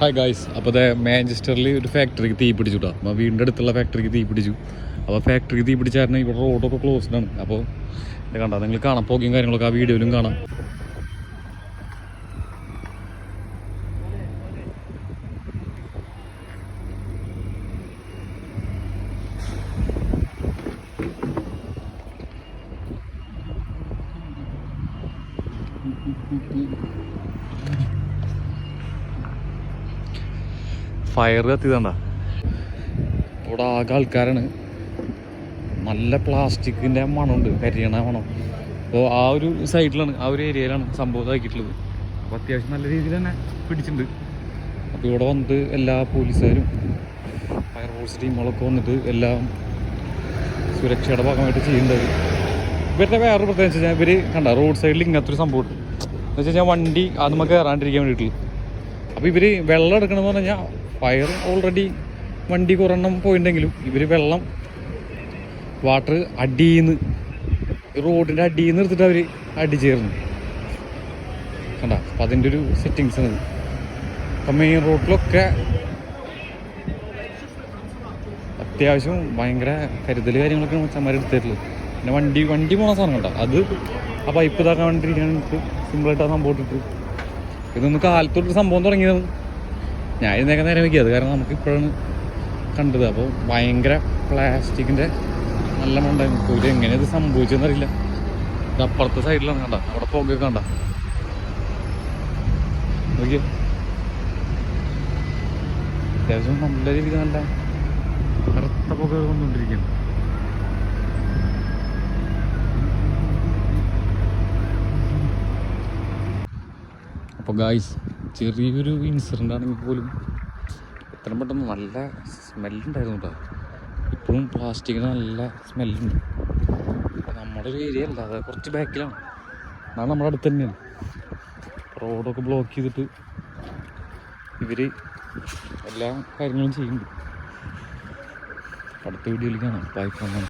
Hi guys അപ്പോൾ അതെ മാഞ്ചസ്റ്ററിൽ ഒരു ഫാക്ടറിക്ക് തീ പിടിച്ചു കേട്ടോ അപ്പോൾ വീടിന്റെ അടുത്തുള്ള ഫാക്ടറിക്ക് തീ പിടിച്ചു. അപ്പോൾ ഫാക്ടറിക്ക് തീ പിടിച്ചായിരുന്നു ഇവിടെ റോഡൊക്കെ ക്ലോസ്ഡ് ആണ്. അപ്പോൾ ഇത് കണ്ടോ നിങ്ങൾ കാണാം. പോകിയും കാര്യങ്ങളൊക്കെ ആ വീഡിയോയിലും കാണാം. ഫയർ കത്തിയതാണ്ട. അവിടെ ആകെ ആൾക്കാരാണ്. നല്ല പ്ലാസ്റ്റിക്കിന്റെ മണമുണ്ട് കരിയണ മണം. അപ്പോൾ ആ ഒരു സൈഡിലാണ് ആ ഒരു ഏരിയയിലാണ് സംഭവം ഇതാക്കിയിട്ടുള്ളത്. അപ്പോൾ അത്യാവശ്യം നല്ല രീതിയിൽ തന്നെ പിടിച്ചിട്ടുണ്ട്. അപ്പോൾ ഇവിടെ വന്നിട്ട് എല്ലാ പോലീസുകാരും ഫയർഫോഴ്സ് ടീമുകളൊക്കെ വന്നിട്ട് എല്ലാം സുരക്ഷയുടെ ഭാഗമായിട്ട് ചെയ്യുന്നുണ്ട് ഇവരുടെ വേറൊരു പ്രത്യേകത വെച്ച് കഴിഞ്ഞാൽ ഇവർ കണ്ട റോഡ് സൈഡിൽ ഇങ്ങനത്തെ ഒരു സംഭവം ഉണ്ട്. എന്ന് വെച്ച് കഴിഞ്ഞാൽ വണ്ടി അത് നമുക്ക് കയറാണ്ടിരിക്കാൻ വേണ്ടിയിട്ടുള്ളൂ അപ്പോൾ ഇവർ വെള്ളം എടുക്കണമെന്ന് പറഞ്ഞു കഴിഞ്ഞാൽ ഫയർ ഓൾറെഡി വണ്ടി കുറെണ്ണം പോയിട്ടുണ്ടെങ്കിലും ഇവർ വെള്ളം വാട്ടർ അടിയിന്ന് റോഡിന്റെ അടിയിൽ നിന്ന് എടുത്തിട്ട് അവർ അടിച്ചേർന്നു. കണ്ട? അപ്പം അതിന്റെ ഒരു സെറ്റിങ്സ് ആണ് അപ്പം മെയിൻ റോഡിലൊക്കെ അത്യാവശ്യം ഭയങ്കര കരുതൽ കാര്യങ്ങളൊക്കെ മച്ചന്മാർ എടുത്തിട്ടുള്ളത്. പിന്നെ വണ്ടി വണ്ടി പോണ സാധനം കേട്ടോ അത് ആ പൈപ്പ് ഇതാക്കാൻ വേണ്ടിയിട്ടാണ് എനിക്ക് സിമ്പിളായിട്ട് ആ സംഭവം ഇട്ടിട്ട്. ഇതൊന്ന് കാലത്തൊരു സംഭവം തുടങ്ങിയതാണ്. ഞാൻ ഇന്നേക്കെ നേരം വയ്ക്കിയത് കാരണം നമുക്ക് ഇപ്പോഴാണ് കണ്ടത്. അപ്പോൾ ഭയങ്കര പ്ലാസ്റ്റിക്കിന്റെ നല്ല ഇപ്പോൾ ഇത് എങ്ങനെ ഇത് സംഭവിച്ചെന്നറിയില്ല. ഇത് അപ്പുറത്തെ സൈഡിലാണ് കണ്ട? അവിടെ പുകയൊക്കെ കണ്ട? നോക്കിയോ. അത്യാവശ്യം നല്ല രീതിയിൽ നല്ല കറുത്ത പുക വന്നുകൊണ്ടിരിക്കുന്നു. അപ്പോൾ ഗായ്സ് ചെറിയൊരു ഇൻസിഡന്റ് ആണെങ്കിൽ പോലും എത്രയും പെട്ടെന്ന് നല്ല സ്മെല്ലുണ്ടായിരുന്നു കേട്ടോ ഇപ്പോഴും പ്ലാസ്റ്റിക്കിന് നല്ല സ്മെല്ലുണ്ട് നമ്മുടെ ഒരു ഏരിയ അല്ല അത് കുറച്ച് ബാക്കിലാണ് എന്നാണ് നമ്മുടെ അടുത്ത് തന്നെയാണ്. റോഡൊക്കെ ബ്ലോക്ക് ചെയ്തിട്ട് ഇവർ എല്ലാ കാര്യങ്ങളും ചെയ്യുന്നുണ്ട്. അടുത്ത വീഡിയോയിൽ കാണാം. ബൈ